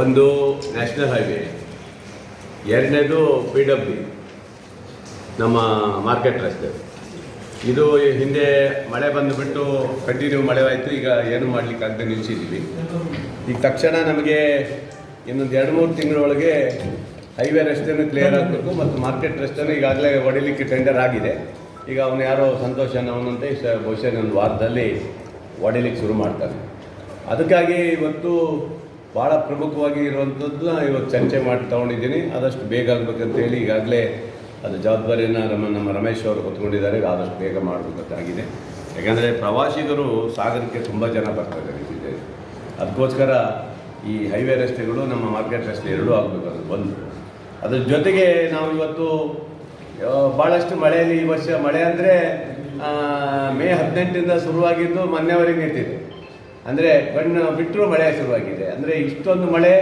ಒಂದು national highway. ಎರಡನೇದು P W, ನಮ್ಮ ಮಾರ್ಕೆಟ್ ರಸ್ತೆ. ಇದು ಹಿಂದೆ ಮಳೆ ಬಂದುಬಿಟ್ಟು ಕಂಟಿನ್ಯೂ ಮಳೆ ಆಯಿತು ಈಗ ಏನು ಮಾಡಲಿಕ್ಕೆ ಅಂತ ನಿಲ್ಲಿಸಿದ್ದೀವಿ ಈಗ ತಕ್ಷಣ ನಮಗೆ ಇನ್ನೊಂದು ಎರಡು ಮೂರು ತಿಂಗಳೊಳಗೆ ಹೈವೇ ರಸ್ತೆನೂ ಕ್ಲಿಯರ್ ಆಗಬೇಕು ಮತ್ತು ಮಾರ್ಕೆಟ್ ರಸ್ತೆನೂ ಈಗಾಗಲೇ ಹೊಡಿಲಿಕ್ಕೆ ಟೆಂಡರ್ ಆಗಿದೆ. ಈಗ ಅವನು ಯಾರೋ ಸಂತೋಷ ಅವನಂತೆ ಬಹುಶಃ ಒಂದು ವಾರದಲ್ಲಿ ಹೊಡಿಲಿಕ್ಕೆ ಶುರು ಮಾಡ್ತಾನೆ. ಅದಕ್ಕಾಗಿ ಇವತ್ತು ಭಾಳ ಪ್ರಮುಖವಾಗಿ ಇರುವಂಥದ್ದನ್ನ ಇವತ್ತು ಚರ್ಚೆ ಮಾಡಿ ತೊಗೊಂಡಿದ್ದೀನಿ. ಆದಷ್ಟು ಬೇಗ ಆಗಬೇಕಂತೇಳಿ ಈಗಾಗಲೇ ಅದು ಜವಾಬ್ದಾರಿಯನ್ನು ನಮ್ಮ ನಮ್ಮ ರಮೇಶ್ ಅವರು ಹೊತ್ಕೊಂಡಿದ್ದಾರೆ. ಆದಷ್ಟು ಬೇಗ ಮಾಡಬೇಕಂತಾಗಿದೆ. ಯಾಕೆಂದರೆ ಪ್ರವಾಸಿಗರು ಸಾಗರಕ್ಕೆ ತುಂಬ ಜನ ಬರ್ತಾ ಇದ್ದಾರೆ. ಅದಕ್ಕೋಸ್ಕರ ಈ ಹೈವೇ ರಸ್ತೆಗಳು ನಮ್ಮ ಮಾರ್ಕೆಟ್ ರಸ್ತೆ ಎರಡೂ ಆಗಬೇಕು, ಅದು ಒಂದು. ಅದ್ರ ಜೊತೆಗೆ ನಾವು ಇವತ್ತು ಭಾಳಷ್ಟು ಮಳೆಯಲ್ಲಿ ಈ ವರ್ಷ ಮಳೆ ಅಂದರೆ ಮೇ ಹದಿನೆಂಟರಿಂದ ಶುರುವಾಗಿದ್ದು ಮೊನ್ನೆವರೆಗೆ ನಿಂತಿದೆ. ಅಂದರೆ ಕಣ್ಣು ಬಿಟ್ಟರೂ ಮಳೆ ಶುರುವಾಗಿದೆ. ಅಂದರೆ ಇಷ್ಟೊಂದು ಮಳೆ,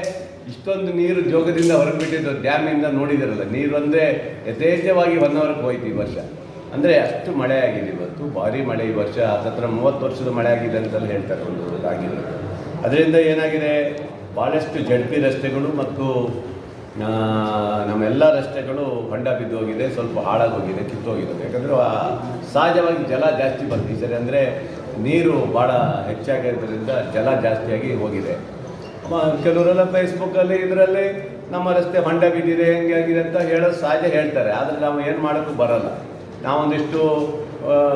ಇಷ್ಟೊಂದು ನೀರು ಜೋಗದಿಂದ ಹೊರಗೆ ಬಿಟ್ಟಿದ್ದು ಡ್ಯಾಮಿಂದ ನೋಡಿದಿರಲ್ಲ. ನೀರು ಅಂದರೆ ಯಥೇಚ್ಛವಾಗಿ ಒನ್ ಅವರ್ಗೆ ಹೋಯ್ತು ಈ ವರ್ಷ. ಅಂದರೆ ಅಷ್ಟು ಮಳೆ ಆಗಿದೆ ಇವತ್ತು, ಭಾರಿ ಮಳೆ ಈ ವರ್ಷ. ಹತ್ತತ್ರ ಮೂವತ್ತು ವರ್ಷದ ಮಳೆ ಆಗಿದೆ ಅಂತಲ್ಲಿ ಹೇಳ್ತಾರೆ ಒಂದು ಆಗಿರೋದು ಅದರಿಂದ ಏನಾಗಿದೆ? ಭಾಳಷ್ಟು ಜಡ್ಪಿ ರಸ್ತೆಗಳು ಮತ್ತು ನಮ್ಮೆಲ್ಲ ರಸ್ತೆಗಳು ಹೊಂಡ ಬಿದ್ದು ಹೋಗಿದೆ. ಸ್ವಲ್ಪ ಹಾಳಾಗೋಗಿದೆ, ಕಿತ್ತೋಗಿದೆ. ಯಾಕಂದರೆ ಸಹಜವಾಗಿ ಜಲ ಜಾಸ್ತಿ ಸರಿ ಅಂದರೆ ನೀರು ಭಾಳ ಹೆಚ್ಚಾಗಿರೋದ್ರಿಂದ ಜಲ ಜಾಸ್ತಿಯಾಗಿ ಹೋಗಿದೆ. ಕೆಲವರೆಲ್ಲ ಫೇಸ್ಬುಕ್ಕಲ್ಲಿ ಇದರಲ್ಲಿ ನಮ್ಮ ರಸ್ತೆ ಹೊಂಡ ಬಿದ್ದಿದೆ, ಹೆಂಗೆ ಆಗಿದೆ ಅಂತ ಹೇಳೋದು ಸಹಜ ಹೇಳ್ತಾರೆ. ಆದರೆ ನಾವು ಏನು ಮಾಡೋಕ್ಕೂ ಬರಲ್ಲ. ನಾವೊಂದಿಷ್ಟು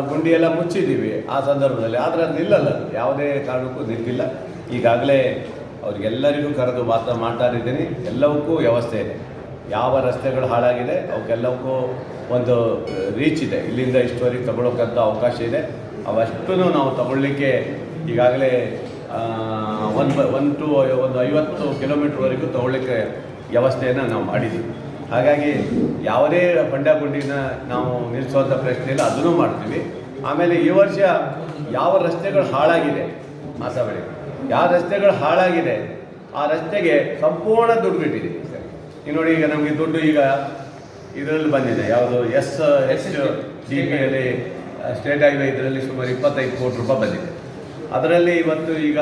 ಗುಂಡಿಯೆಲ್ಲ ಮುಚ್ಚಿದ್ದೀವಿ ಆ ಸಂದರ್ಭದಲ್ಲಿ. ಆದರೆ ಅದು ನಿಲ್ಲಲ್ಲ. ಯಾವುದೇ ಕಾರಣಕ್ಕೂ ನಿಂತಿಲ್ಲ. ಈಗಾಗಲೇ ಅವ್ರಿಗೆಲ್ಲರಿಗೂ ಕರೆದು ಮಾತ್ರ ಮಾತಾಡಿದ್ದೀನಿ ಎಲ್ಲವಕ್ಕೂ ವ್ಯವಸ್ಥೆ ಇದೆ. ಯಾವ ರಸ್ತೆಗಳು ಹಾಳಾಗಿದೆ, ಅವಕ್ಕೆಲ್ಲವಕ್ಕೂ ಒಂದು ರೀಚ್ ಇದೆ. ಇಲ್ಲಿಂದ ಇಷ್ಟುವರೆಗೆ ತಗೊಳ್ಳೋಕ್ಕಂಥ ಅವಕಾಶ ಇದೆ. ಅವಷ್ಟೂ ನಾವು ತಗೊಳ್ಳಿಕ್ಕೆ ಈಗಾಗಲೇ ಒಂದು ಒನ್ ಟು, ಒಂದು ಐವತ್ತು ಕಿಲೋಮೀಟ್ರ್ವರೆಗೂ ತಗೊಳ್ಳಿಕ್ಕೆ ವ್ಯವಸ್ಥೆಯನ್ನು ನಾವು ಮಾಡಿದ್ದೀವಿ ಹಾಗಾಗಿ ಯಾವುದೇ ಹೊಂಡ ಗುಂಡಿನ ನಾವು ನಿಲ್ಲಿಸುವಂಥ ಪ್ರಶ್ನೆ ಇಲ್ಲ, ಅದನ್ನು ಮಾಡ್ತೀವಿ. ಆಮೇಲೆ ಈ ವರ್ಷ ಯಾವ ರಸ್ತೆಗಳು ಹಾಳಾಗಿದೆ ಮಾತಾಡಿ. ಯಾವ ರಸ್ತೆಗಳು ಹಾಳಾಗಿದೆ, ಆ ರಸ್ತೆಗೆ ಸಂಪೂರ್ಣ ದುಡ್ಡು ಬಿಟ್ಟಿದೆ. ಈಗ ನೋಡಿ ಈಗ ನಮಗೆ ದುಡ್ಡು ಈಗ ಇದರಲ್ಲಿ ಬಂದಿದೆ. ಯಾವುದು ಎಸ್ ಎಸ್, ಡಿ ಪಿಯಲ್ಲಿ ಸ್ಟೇಟ್ ಹೈವೇ ಇದರಲ್ಲಿ ಸುಮಾರು ಇಪ್ಪತ್ತೈದು ಕೋಟಿ ರೂಪಾಯಿ ಬಂದಿದೆ. ಅದರಲ್ಲಿ ಇವತ್ತು ಈಗ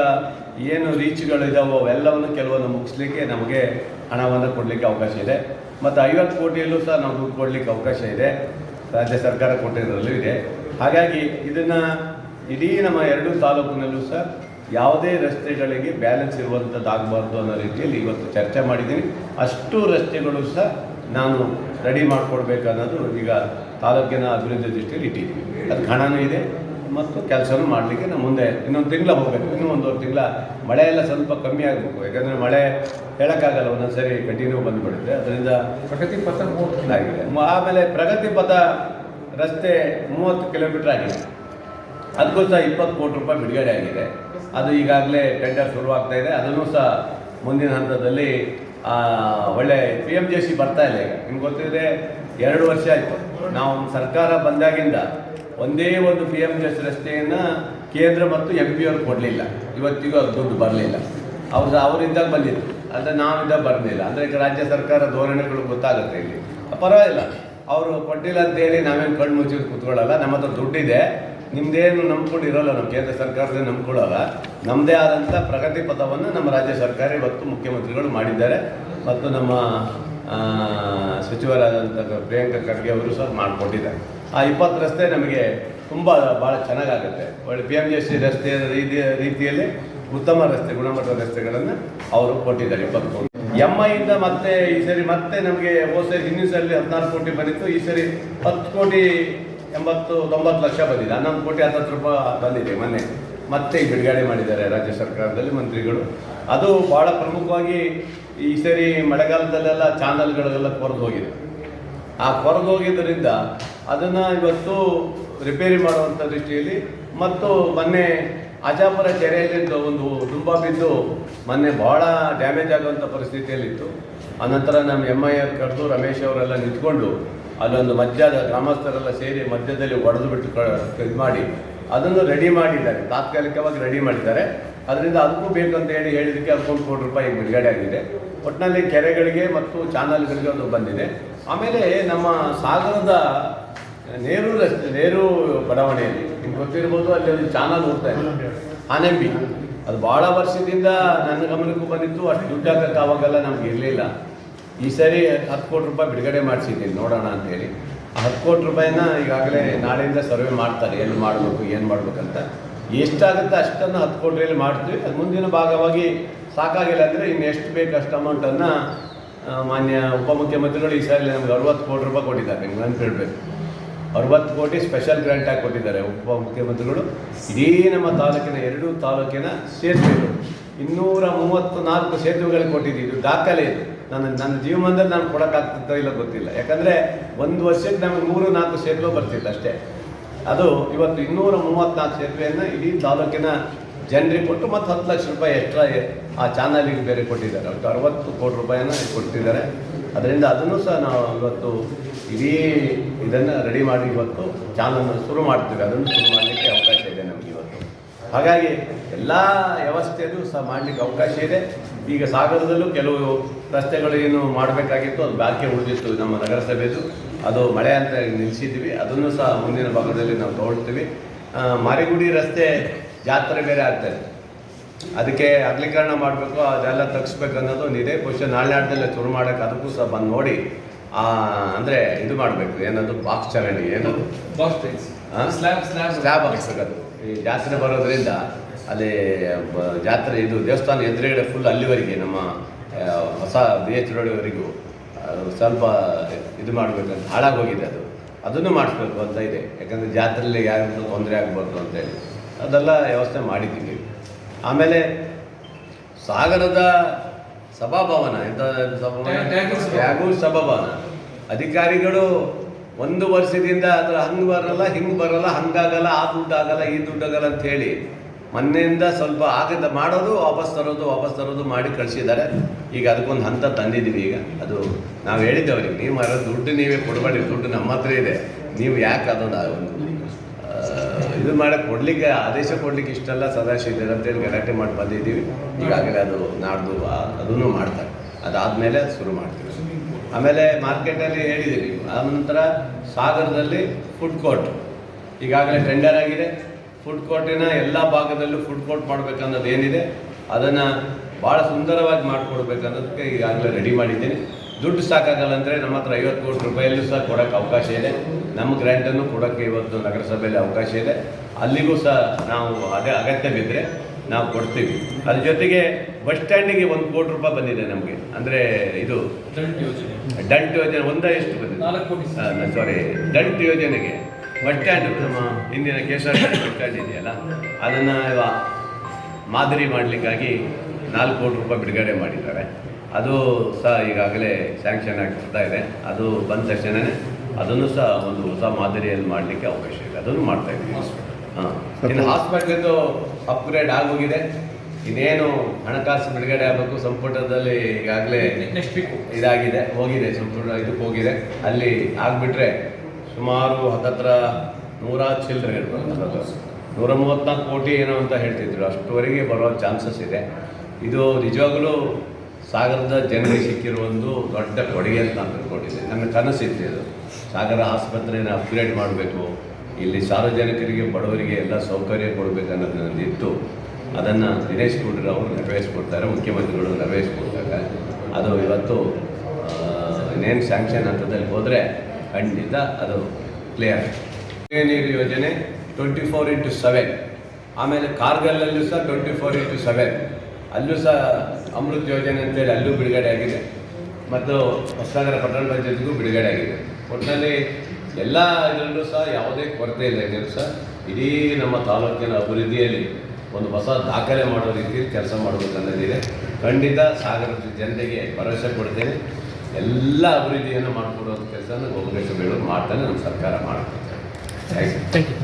ಏನು ರೀಚ್ಗಳು ಇದಾವೋ ಅವೆಲ್ಲವನ್ನು ಕೆಲವನ್ನು ಮುಗಿಸ್ಲಿಕ್ಕೆ ನಮಗೆ ಹಣವನ್ನು ಕೊಡಲಿಕ್ಕೆ ಅವಕಾಶ ಇದೆ. ಮತ್ತು ಐವತ್ತು ಕೋಟಿಯಲ್ಲೂ ಸಹ ನಾವು ದುಡ್ಡು ಕೊಡಲಿಕ್ಕೆ ಅವಕಾಶ ಇದೆ. ರಾಜ್ಯ ಸರ್ಕಾರ ಕೊಟ್ಟಿರೋದ್ರಲ್ಲೂ ಇದೆ. ಹಾಗಾಗಿ ಇದನ್ನು ಇಡೀ ನಮ್ಮ ಎರಡೂ ತಾಲೂಕಿನಲ್ಲೂ ಸಹ ಯಾವುದೇ ರಸ್ತೆಗಳಿಗೆ ಬ್ಯಾಲೆನ್ಸ್ ಇರುವಂಥದ್ದಾಗಬಾರ್ದು ಅನ್ನೋ ರೀತಿಯಲ್ಲಿ ಇವತ್ತು ಚರ್ಚೆ ಮಾಡಿದ್ದೀನಿ. ಅಷ್ಟು ರಸ್ತೆಗಳು ಸಹ ನಾನು ರೆಡಿ ಮಾಡಿಕೊಡ್ಬೇಕು ಅನ್ನೋದು ಈಗ ತಾಲೂಕಿನ ಅಭಿವೃದ್ಧಿ ದೃಷ್ಟಿಯಲ್ಲಿ ಇಟ್ಟಿದ್ದೀವಿ. ಅದಕ್ಕೆ ಹಣನೂ ಇದೆ ಮತ್ತು ಕೆಲಸನೂ ಮಾಡಲಿಕ್ಕೆ ನಾವು ಮುಂದೆ ಇನ್ನೊಂದು ತಿಂಗಳ ಹೋಗಬೇಕು. ಇನ್ನೂ ಒಂದೂವರೆ ತಿಂಗಳ. ಮಳೆ ಎಲ್ಲ ಸ್ವಲ್ಪ ಕಮ್ಮಿ ಆಗಬೇಕು. ಯಾಕಂದರೆ ಮಳೆ ಹೇಳೋಕ್ಕಾಗಲ್ಲ ಒಂದೊಂದು ಸರಿ ಕಂಟಿನ್ಯೂ ಬಂದುಬಿಡುತ್ತೆ. ಅದರಿಂದ ಪ್ರಗತಿ ಪಥ ಮೂವತ್ತು ಆಗಿದೆ. ಆಮೇಲೆ ಪ್ರಗತಿ ಪಥ ರಸ್ತೆ ಮೂವತ್ತು ಕಿಲೋಮೀಟರ್ ಆಗಿದೆ. ಅದಕ್ಕೂ ಸಹ ಇಪ್ಪತ್ತು ಕೋಟಿ ರೂಪಾಯಿ ಬಿಡುಗಡೆ ಆಗಿದೆ. ಅದು ಈಗಾಗಲೇ ಟೆಂಡರ್ ಶುರುವಾಗ್ತಾ ಇದೆ. ಅದನ್ನು ಸಹ ಮುಂದಿನ ಹಂತದಲ್ಲಿ ಒಳ್ಳೆ ಪಿ ಎಂ ಜೆ ಸಿ ಬರ್ತಾ ಇಲ್ಲ ಈಗ ನಿಮ್ಗೆ ಗೊತ್ತಿದೆ ಎರಡು ವರ್ಷ ಆಯಿತು. ನಾವು ಸರ್ಕಾರ ಬಂದಾಗಿಂದ ಒಂದೇ ಒಂದು ಪಿ ಎಂ ಜೆ ಸಿ ರಸ್ತೆಯನ್ನು ಕೇಂದ್ರ ಮತ್ತು ಎಂ ಪಿ ಅವ್ರು ಕೊಡಲಿಲ್ಲ. ಇವತ್ತಿಗೂ ಅದು ದುಡ್ಡು ಬರಲಿಲ್ಲ. ಅವ್ರು ಅವರಿಂದಾಗ ಬಂದಿತ್ತು ಆದರೆ ನಾವಿದ್ದಾಗ ಬರಲಿಲ್ಲ. ಅಂದರೆ ಈಗ ರಾಜ್ಯ ಸರ್ಕಾರ ಧೋರಣೆಗಳು ಗೊತ್ತಾಗುತ್ತೆ ಇಲ್ಲಿ. ಪರವಾಗಿಲ್ಲ. ಅವರು ಕೊಟ್ಟಿಲ್ಲ ಅಂತೇಳಿ ನಾವೇನು ಕಣ್ಣು ಮುಚ್ಚಿ ಕೂತ್ಕೊಳ್ಳಲ್ಲ. ನಮ್ಮ ಹತ್ರ ದುಡ್ಡಿದೆ. ನಿಮ್ಮದೇನು ನಂಬ್ಕೊಂಡು ಇರೋಲ್ಲ ನಮ್ಮ ಕೇಂದ್ರ ಸರ್ಕಾರದೇ ನಂಬ್ಕೊಳ್ಳಲ್ಲ. ನಮ್ಮದೇ ಆದಂಥ ಪ್ರಗತಿ ಪಥವನ್ನು ನಮ್ಮ ರಾಜ್ಯ ಸರ್ಕಾರ ಇವತ್ತು ಮುಖ್ಯಮಂತ್ರಿಗಳು ಮಾಡಿದ್ದಾರೆ. ಮತ್ತು ನಮ್ಮ ಸಚಿವರಾದಂಥ ಪ್ರಿಯಾಂಕ ಖರ್ಗೆ ಅವರು ಸಹ ಮಾಡಿಕೊಟ್ಟಿದ್ದಾರೆ ಆ ಇಪ್ಪತ್ತು ರಸ್ತೆ ನಮಗೆ ತುಂಬ ಭಾಳ ಚೆನ್ನಾಗಾಗುತ್ತೆ. ಒಳ್ಳೆ ಪಿ ಎಂ ಎಸ್ ಸಿ ರಸ್ತೆಯ ರೀತಿ, ರೀತಿಯಲ್ಲಿ ಉತ್ತಮ ರಸ್ತೆ ಗುಣಮಟ್ಟದ ರಸ್ತೆಗಳನ್ನು ಅವರು ಕೊಟ್ಟಿದ್ದಾರೆ ಇಪ್ಪತ್ತು ಕೋಟಿ. ಎಂ ಐಯಿಂದ ಮತ್ತೆ ಈ ಸರಿ ಮತ್ತೆ ನಮಗೆ ಹೋದ ಸರಿ ಹಿಂದಿನ ಸಲ ಹದಿನಾರು ಕೋಟಿ ಬಂದಿತ್ತು. ಈ ಸರಿ ಹತ್ತು ಕೋಟಿ ಎಂಬತ್ತು, ತೊಂಬತ್ತು ಲಕ್ಷ ಬಂದಿದೆ. ಹನ್ನೊಂದು ಕೋಟಿ ಹತ್ತತ್ತು ರೂಪಾಯಿ ಬಂದಿದೆ ಮೊನ್ನೆ. ಮತ್ತೆ ಬಿಡುಗಡೆ ಮಾಡಿದ್ದಾರೆ ರಾಜ್ಯ ಸರ್ಕಾರದಲ್ಲಿ ಮಂತ್ರಿಗಳು. ಅದು ಭಾಳ ಪ್ರಮುಖವಾಗಿ ಈ ಸರಿ ಮಳೆಗಾಲದಲ್ಲೆಲ್ಲ ಚಾನಲ್ಗಳೆಲ್ಲ ಕೊರೆದು ಹೋಗಿದೆ. ಆ ಕೊರೆದು ಹೋಗಿದ್ದರಿಂದ ಅದನ್ನು ಇವತ್ತು ರಿಪೇರಿ ಮಾಡುವಂಥ ದೃಷ್ಟಿಯಲ್ಲಿ ಮತ್ತು ಮೊನ್ನೆ ಅಜಾಪುರ ಕೆರೆಯಲ್ಲಿ ಒಂದು ತುಂಬ ಬಿದ್ದು ಮೊನ್ನೆ ಭಾಳ ಡ್ಯಾಮೇಜ್ ಆಗುವಂಥ ಪರಿಸ್ಥಿತಿಯಲ್ಲಿತ್ತು. ಅನಂತರ ನಮ್ಮ ಎಂ ಐ ಆರ್ ಕರೆದು ರಮೇಶ್ ಅವರೆಲ್ಲ ನಿಂತ್ಕೊಂಡು ಅಲ್ಲೊಂದು ಮಧ್ಯದ ಗ್ರಾಮಸ್ಥರೆಲ್ಲ ಸೇರಿ ಮಧ್ಯದಲ್ಲಿ ಒಡೆದು ಬಿಟ್ಟು ಇದು ಮಾಡಿ, ಅದನ್ನು ರೆಡಿ ಮಾಡಿದ್ದಾರೆ. ತಾತ್ಕಾಲಿಕವಾಗಿ ರೆಡಿ ಮಾಡಿದ್ದಾರೆ. ಅದರಿಂದ ಅದಕ್ಕೂ ಬೇಕಂತ ಹೇಳಿ ಹೇಳಿದಕ್ಕೆ ಅದಕ್ಕೊಂದು ಕೋಟಿ ರೂಪಾಯಿ ಬಿಡುಗಡೆ ಆಗಿದೆ. ಒಟ್ಟಿನಲ್ಲಿ ಕೆರೆಗಳಿಗೆ ಮತ್ತು ಚಾನಲ್ಗಳಿಗೆ ಒಂದು ಬಂದಿದೆ. ಆಮೇಲೆ ನಮ್ಮ ಸಾಗರದ ನೇರು ರಸ್ತೆ ನೇರು ಬಡಾವಣೆಯಲ್ಲಿ, ನಿಮ್ಗೆ ಗೊತ್ತಿರ್ಬೋದು ಅಲ್ಲಿ ಒಂದು ಚಾನಲ್ ಹೋಗ್ತಾ ಇದೆ. ಆನೆಂಬಿ. ಅದು ಭಾಳ ವರ್ಷದಿಂದ ನನ್ನ ಗಮನಕ್ಕೂ ಬಂದಿತ್ತು. ಅಷ್ಟು ದುಡ್ಡು ಹಾಕಕ್ಕೆ ಅವಾಗೆಲ್ಲ ನಮ್ಗೆ ಇರಲಿಲ್ಲ. ಈ ಸರಿ ಹತ್ತು ಕೋಟಿ ರೂಪಾಯಿ ಬಿಡುಗಡೆ ಮಾಡಿಸಿದ್ದೀನಿ, ನೋಡೋಣ ಅಂತೇಳಿ. ಆ ಹತ್ತು ಕೋಟಿ ರೂಪಾಯಿನ ಈಗಾಗಲೇ ನಾಳೆಯಿಂದ ಸರ್ವೆ ಮಾಡ್ತಾರೆ ಎಲ್ಲಿ ಮಾಡಬೇಕು, ಏನು ಮಾಡಬೇಕಂತ. ಎಷ್ಟಾಗುತ್ತೆ ಅಷ್ಟನ್ನು ಹತ್ತು ಕೋಟಿಯಲ್ಲಿ ಮಾಡ್ತೀವಿ. ಅದು ಮುಂದಿನ ಭಾಗವಾಗಿ ಸಾಕಾಗಿಲ್ಲ ಅಂದರೆ ಇನ್ನು ಎಷ್ಟು ಬೇಕು ಅಷ್ಟು ಅಮೌಂಟನ್ನು ಮಾನ್ಯ ಉಪಮುಖ್ಯಮಂತ್ರಿಗಳು ಈ ಸಾರಿ ನಮ್ಗೆ ಅರವತ್ತು ಕೋಟಿ ರೂಪಾಯಿ ಕೊಟ್ಟಿದ್ದಾರೆ, ನಿಮ್ಗೆ ಹೇಳಬೇಕು ಅರವತ್ತು ಕೋಟಿ ಸ್ಪೆಷಲ್ ಗ್ರಾಂಟ್ ಆಗಿ ಕೊಟ್ಟಿದ್ದಾರೆ ಉಪಮುಖ್ಯಮಂತ್ರಿಗಳು. ಇಡೀ ನಮ್ಮ ತಾಲೂಕಿನ ಎರಡೂ ತಾಲೂಕಿನ ಸೇತುವೆಗಳು. ಇನ್ನೂರ ಮೂವತ್ತು ನಾಲ್ಕು ಸೇತುವೆಗಳಿಗೆ ಕೊಟ್ಟಿದ್ದು ಇದು ದಾಖಲೆ ಇದು. ನನ್ನ ನನ್ನ ಜೀವನದಲ್ಲಿ ನಾನು ಕೊಡೋಕ್ಕಾಗ್ತಿತ್ತೋ ಇಲ್ಲ ಗೊತ್ತಿಲ್ಲ. ಯಾಕಂದರೆ ಒಂದು ವರ್ಷಕ್ಕೆ ನಮಗೆ ಮೂರು ನಾಲ್ಕು ಸೇತುವೆ ಬರ್ತಿತ್ತು ಅಷ್ಟೇ. ಅದು ಇವತ್ತು ಇನ್ನೂರ ಮೂವತ್ತ್ನಾಲ್ಕು ಸೇತುವೆಯನ್ನು ಇಡೀ ತಾಲೂಕಿನ ಜನರಿಗೆ ಕೊಟ್ಟು ಮತ್ತು ಹತ್ತು ಲಕ್ಷ ರೂಪಾಯಿ ಎಕ್ಸ್ಟ್ರಾ ಆ ಚಾನಲಿಗೆ ಬೇರೆ ಕೊಟ್ಟಿದ್ದಾರೆ. ಒಟ್ಟು ಅರವತ್ತು ಕೋಟಿ ರೂಪಾಯಿನ ಕೊಟ್ಟಿದ್ದಾರೆ. ಅದರಿಂದ ಅದನ್ನು ಸಹ ನಾವು ಇವತ್ತು ಇಡೀ ಇದನ್ನು ರೆಡಿ ಮಾಡಿ ಇವತ್ತು ಚಾನಲ್ ಶುರು ಮಾಡ್ತೀವಿ. ಅದನ್ನು ಶುರು ಮಾಡಲಿಕ್ಕೆ ಅವಕಾಶ ಇದೆ ನಮಗೆ ಇವತ್ತು. ಹಾಗಾಗಿ ಎಲ್ಲ ವ್ಯವಸ್ಥೆಯಲ್ಲೂ ಸಹ ಮಾಡಲಿಕ್ಕೆ ಅವಕಾಶ ಇದೆ. ಈಗ ಸಾಗರದಲ್ಲೂ ಕೆಲವು ರಸ್ತೆಗಳು ಏನು ಮಾಡಬೇಕಾಗಿತ್ತು ಅದು ಬಾಕಿ ಉಳಿದಿತ್ತು ನಮ್ಮ ನಗರಸಭೆದು. ಅದು ಮಳೆ ಅಂತ ನಿಲ್ಲಿಸಿದ್ವಿ ಅದನ್ನು ಸಹ ಮುಂದಿನ ಭಾಗದಲ್ಲಿ ನಾವು ತಗೊಳ್ತೀವಿ. ಮಾರಿಗುಡಿ ರಸ್ತೆ ಜಾತ್ರೆ ಬೇರೆ ಆಗ್ತದೆ. ಅದಕ್ಕೆ ಅಗಲೀಕರಣ ಮಾಡಬೇಕು ಅದೆಲ್ಲ ತಗ್ಸ್ಬೇಕು ಅನ್ನೋದು ಒಂದು ಇದೆ ಬಹುಶಃ ನಾಳೆ ನಾಡ್ದಲ್ಲೇ ಶುರು ಮಾಡೋಕ್ಕೆ ಅದಕ್ಕೂ ಸಹ ಬಂದು ನೋಡಿ ಅಂದರೆ ಇದು ಮಾಡಬೇಕು. ಏನದು ಬಾಕ್ಸ್ ಚರಣಿ ಏನದು? ಸ್ಲ್ಯಾಬ್ ಸ್ಲ್ಯಾಬ್ ಸ್ಲ್ಯಾಬ್ ಅದು. ಈ ಜಾತ್ರೆ ಬರೋದ್ರಿಂದ. ಅಲ್ಲಿ ಜಾತ್ರೆ ಇದು ದೇವಸ್ಥಾನ ಎದುರುಗಡೆ ಫುಲ್ ಅಲ್ಲಿವರೆಗೆ ನಮ್ಮ ಹೊಸ ಬಿ ಎಚ್ ರೋಡಿವರೆಗೂ ಸ್ವಲ್ಪ ಇದು ಮಾಡಬೇಕಂತ ಹಾಳಾಗೋಗಿದೆ ಅದು. ಅದನ್ನು ಮಾಡಿಸ್ಬೇಕು ಅಂತ ಇದೆ. ಯಾಕಂದರೆ ಜಾತ್ರೆಯಲ್ಲಿ ಯಾರಿಗೂ ತೊಂದರೆ ಆಗ್ಬಾರ್ದು ಅಂತೇಳಿ ಅದೆಲ್ಲ ವ್ಯವಸ್ಥೆ ಮಾಡಿದ್ದೀವಿ. ಆಮೇಲೆ ಸಾಗರದ ಸಭಾಭವನ ಎಂಥ ಸಭಾಭವನ. ಸಭಾಭವನ. ಅಧಿಕಾರಿಗಳು ಒಂದು ವರ್ಷದಿಂದ ಅದರ ಹಂಗೆ ಬರಲ್ಲ ಹಿಂಗೆ ಬರಲ್ಲ ಹಂಗಾಗಲ್ಲ ಆ ದುಡ್ಡು ಆಗಲ್ಲ ಈ ದುಡ್ಡು ಆಗಲ್ಲ ಅಂತ ಹೇಳಿ ಮೊನ್ನೆಯಿಂದ ಸ್ವಲ್ಪ ಆಗದ ಮಾಡೋದು, ವಾಪಸ್ ತರೋದು ವಾಪಸ್ ತರೋದು ಮಾಡಿ ಕಳಿಸಿದ್ದಾರೆ. ಈಗ ಅದಕ್ಕೊಂದು ಹಂತ ತಂದಿದ್ದೀವಿ ಈಗ. ಅದು ನಾವು ಹೇಳಿದ್ದೆ ಅವ್ರಿಗೆ ನೀವು ಅದರ ದುಡ್ಡು ನೀವೇ ಕೊಡಬೇಡಿ. ದುಡ್ಡು ನಮ್ಮ ಹತ್ರ ಇದೆ. ನೀವು ಯಾಕೆ ಅದೊಂದು ಒಂದು ಇದು ಮಾಡೋಕೆ ಕೊಡ್ಲಿಕ್ಕೆ ಆದೇಶ ಕೊಡ್ಲಿಕ್ಕೆ ಇಷ್ಟೆಲ್ಲ ಇದೆ ಅಂತೇಳಿ ಗಲಾಟೆ ಮಾಡಿ ಬಂದಿದ್ದೀವಿ. ಈಗಾಗಲೇ ಅದು ನಾಡ್ದು ಅದನ್ನು ಮಾಡ್ತಾರೆ. ಅದಾದಮೇಲೆ ಶುರು ಮಾಡ್ತೀವಿ. ಆಮೇಲೆ ಮಾರ್ಕೆಟಲ್ಲಿ ಹೇಳಿದ್ದೀವಿ. ಆ ನಂತರ ಸಾಗರದಲ್ಲಿ ಫುಡ್ ಕೋರ್ಟ್ ಈಗಾಗಲೇ ಟೆಂಡರ್ ಆಗಿದೆ. ಫುಡ್ ಕೋರ್ಟಿನ ಎಲ್ಲ ಭಾಗದಲ್ಲೂ ಫುಡ್ ಕೋರ್ಟ್ ಮಾಡಬೇಕನ್ನೋದು ಏನಿದೆ ಅದನ್ನು ಭಾಳ ಸುಂದರವಾಗಿ ಮಾಡಿಕೊಡ್ಬೇಕನ್ನೋದಕ್ಕೆ ಈಗಾಗಲೇ ರೆಡಿ ಮಾಡಿದ್ದೀನಿ. ದುಡ್ಡು ಸಾಕಾಗಲ್ಲ ಅಂದರೆ ನಮ್ಮ ಹತ್ರ ಐವತ್ತು ಕೋಟಿ ರೂಪಾಯಲ್ಲೂ ಸಹ ಕೊಡೋಕ್ಕೆ ಅವಕಾಶ ಇದೆ. ನಮ್ಮ ಗ್ರ್ಯಾಂಟನ್ನು ಕೊಡೋಕ್ಕೆ ಇವತ್ತು ನಗರಸಭೆಯಲ್ಲಿ ಅವಕಾಶ ಇದೆ. ಅಲ್ಲಿಗೂ ಸಹ ನಾವು ಅದೇ ಅಗತ್ಯ ಬಿದ್ದರೆ ನಾವು ಕೊಡ್ತೀವಿ. ಅದ್ರ ಜೊತೆಗೆ ಬಸ್ ಸ್ಟ್ಯಾಂಡಿಗೆ ಒಂದು ಕೋಟಿ ರೂಪಾಯಿ ಬಂದಿದೆ ನಮಗೆ. ಅಂದರೆ ಇದು ಡಂಟ್ ಯೋಜನೆ. ಡಂಟ್ ಯೋಜನೆ ಒಂದ ಎಷ್ಟು ಬಂದಿದೆ. ನಾಲ್ಕು ಕೋಟಿ. ಸಾರಿ ಡಂಟ್ ಯೋಜನೆಗೆ. ಸ್ಟ್ಯಾಂಡ್ ನಮ್ಮ ಹಿಂದಿನ K S R T bus ಇದೆಯಲ್ಲ ಅದನ್ನು ಮಾದರಿ ಮಾಡಲಿಕ್ಕಾಗಿ ನಾಲ್ಕು ಕೋಟಿ ರೂಪಾಯಿ ಬಿಡುಗಡೆ ಮಾಡಿದ್ದಾರೆ. ಅದು ಸಹ ಈಗಾಗಲೇ ಸ್ಯಾಂಕ್ಷನ್ ಆಗಿ ಬರ್ತಾ ಇದೆ. ಅದು ಬಂದ ತಕ್ಷಣವೇ ಅದನ್ನು ಸಹ ಒಂದು ಹೊಸ ಮಾದರಿಯಲ್ಲಿ ಮಾಡಲಿಕ್ಕೆ ಅವಕಾಶ ಇದೆ. ಅದನ್ನು ಮಾಡ್ತಾ ಇದ್ದೀವಿ. ಹಾಂ. ಇನ್ನು ಹಾಸ್ಪಿಟ್ಲಿಂದು ಅಪ್ಗ್ರೇಡ್ ಆಗೋಗಿದೆ. ಇನ್ನೇನು ಹಣಕಾಸು ಬಿಡುಗಡೆ ಆಗಬೇಕು ಸಂಪುಟದಲ್ಲಿ ಈಗಾಗಲೇ ನೆಕ್ಸ್ಟ್ ವೀಕ್ ಇದಾಗಿದೆ ಹೋಗಿದೆ ಸಂಪುಟ ಇದಕ್ಕೆ ಹೋಗಿದೆ. ಅಲ್ಲಿ ಆಗಿಬಿಟ್ರೆ ಸುಮಾರು ಹತ್ತತ್ರ ನೂರ ಚಿಲ್ಲರೆ ಇರ್ಬೋದು ನೂರ ಮೂವತ್ತ್ನಾಲ್ಕು ಕೋಟಿ ಏನೋ ಅಂತ ಹೇಳ್ತಿದ್ರು. ಅಷ್ಟುವರೆಗೆ ಬರೋ ಚಾನ್ಸಸ್ ಇದೆ. ಇದು ನಿಜವಾಗಲೂ ಸಾಗರದ ಜನರಿಗೆ ಸಿಕ್ಕಿರೋ ಒಂದು ದೊಡ್ಡ ಕೊಡುಗೆ ಅಂತ ನಾನು ತಿಳ್ಕೊಂಡಿದ್ದೆ ಕನಸಿತ್ತು ಇದು. ಸಾಗರ ಆಸ್ಪತ್ರೆನ ಅಪ್ಗ್ರೇಡ್ ಮಾಡಬೇಕು. ಇಲ್ಲಿ ಸಾರ್ವಜನಿಕರಿಗೆ, ಬಡವರಿಗೆ ಎಲ್ಲ ಸೌಕರ್ಯ ಕೊಡಬೇಕು ಅನ್ನೋದು ನನ್ನದಿತ್ತು ಅದನ್ನು ದಿನೇಶ್ ಗುಂಡೂರಾವ್ ಅವರು ನೆರವೇರಿಸ್ಕೊಡ್ತಾರೆ. ಮುಖ್ಯಮಂತ್ರಿಗಳು ನೆರವೇರಿಸ್ಕೊಡ್ತಾರೆ. ಅದು ಇವತ್ತು ಇನ್ನೇನು ಸ್ಯಾಂಕ್ಷನ್ ಹಂತದಲ್ಲಿ ಹೋದರೆ ಖಂಡಿತ ಅದು ಕ್ಲಿಯರ್ ನೀರು ಯೋಜನೆ? ಟ್ವೆಂಟಿ ಫೋರ್ ಇಂಟು ಸೆವೆನ್ ಆಮೇಲೆ ಕಾರ್ಗಲ್ಲಲ್ಲೂ ಸಹ ಟ್ವೆಂಟಿ ಫೋರ್ ಇಂಟು ಸೆವೆನ್ ಅಲ್ಲೂ ಸಹ ಅಮೃತ್ ಯೋಜನೆ ಅಂತೇಳಿ ಅಲ್ಲೂ ಬಿಡುಗಡೆ ಆಗಿದೆ. ಮತ್ತು ಹೊಸನಗರ ಪಟ್ಟಣ ಪಂಚಾಯತ್ಗೂ ಬಿಡುಗಡೆ ಆಗಿದೆ. ಒಟ್ಟಿನಲ್ಲಿ ಎಲ್ಲ ಇದರಲ್ಲೂ ಸಹ ಯಾವುದೇ ಕೊರತೆ ಇಲ್ಲ ನೀರು ಸಹ. ಇಡೀ ನಮ್ಮ ತಾಲೂಕಿನ ಅಭಿವೃದ್ಧಿಯಲ್ಲಿ ಒಂದು ಹೊಸ ದಾಖಲೆ ಮಾಡೋ ರೀತಿಯಲ್ಲಿ ಕೆಲಸ ಮಾಡಬೇಕು ಅನ್ನೋದಿದೆ ಖಂಡಿತ ಸಾಗರದ ಜನತೆಗೆ ಭರವಸೆ ಕೊಡ್ತೇನೆ. ಎಲ್ಲ ಅಭಿವೃದ್ಧಿಯನ್ನು ಮಾಡಿಕೊಡುವಂಥ ಕೆಲಸ ಗೋಪಕೇಶ್ವರ ಬೇಡೂರು ಮಾಡ್ತಾನೆ ನಮ್ಮ ಸರ್ಕಾರ ಮಾಡ್ತಾರೆ ಥ್ಯಾಂಕ್ ಯು